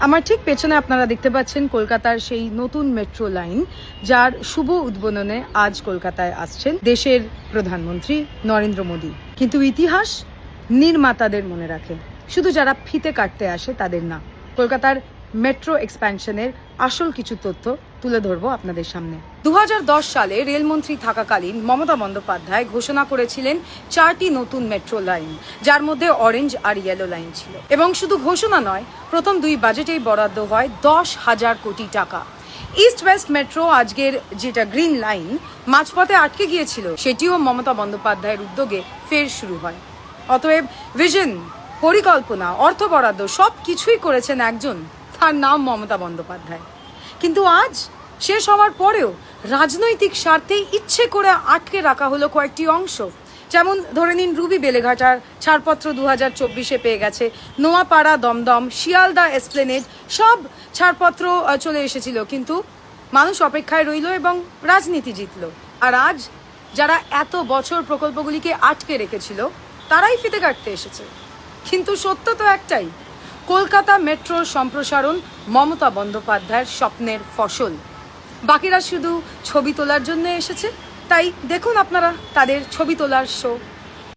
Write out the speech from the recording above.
আমার ঠিক পেছনে আপনারা দেখতে পাচ্ছেন কলকাতার সেই নতুন মেট্রো লাইন, যার শুভ উদ্বোধনে আজ কলকাতায় আসছেন দেশের প্রধানমন্ত্রী নরেন্দ্র মোদী। কিন্তু ইতিহাস নির্মাতাদের মনে রাখে। শুধু যারা ফিতে কাটতে আসে তাদের না। কলকাতার মেট্রো এক্সপ্যানশনের আসল কিছু তথ্য তুলে ধরবো আপনাদের সামনে। দু হাজার দশ সালে রেলমন্ত্রী থাকাকালীন মমতা বন্দ্যোপাধ্যায় ঘোষণা করেছিলেন চারটি নতুন মেট্রো লাইন, যার মধ্যে অরেঞ্জ আর ইয়েলো লাইন ছিল। এবং শুধু ঘোষণা নয়, প্রথম দুই বাজেটেই বরাদ্দ হয় দশ হাজার কোটি টাকা। ইস্ট ওয়েস্ট মেট্রো আজকের যেটা গ্রিন লাইন, মাঝপথে আটকে গিয়েছিল, সেটিও মমতা বন্দ্যোপাধ্যায়ের উদ্যোগে ফের শুরু হয়। অতএব ভিশন, পরিকল্পনা, অর্থ বরাদ্দ সব কিছুই করেছেন একজন তার নাম মমতা বন্দ্যোপাধ্যায়। কিন্তু আজ শেষ হওয়ার পরেও রাজনৈতিক স্বার্থে ইচ্ছে করে আটকে রাখা হলো কয়েকটি অংশ। যেমন ধরে নিন রুবি বেলেঘাটার ছাড়পত্র দু হাজার চব্বিশে পেয়ে গেছে। নোয়াপাড়া, দমদম, শিয়ালদা এসপ্লেনেড সব ছাড়পত্র চলে এসেছিল। কিন্তু মানুষ অপেক্ষায় রইল এবং রাজনীতি জিতলো। আর আজ যারা এত বছর প্রকল্পগুলিকে আটকে রেখেছিল, তারাই ফিতে কাটতে এসেছে। কিন্তু সত্য তো একটাই কলকাতা মেট্রোর সম্প্রসারণ মমতা বন্দ্যোপাধ্যায়ের স্বপ্নের ফসল। বাকিরা শুধু ছবি তোলার জন্য এসেছে, তাই দেখুন আপনারা তাদের ছবি তোলার শো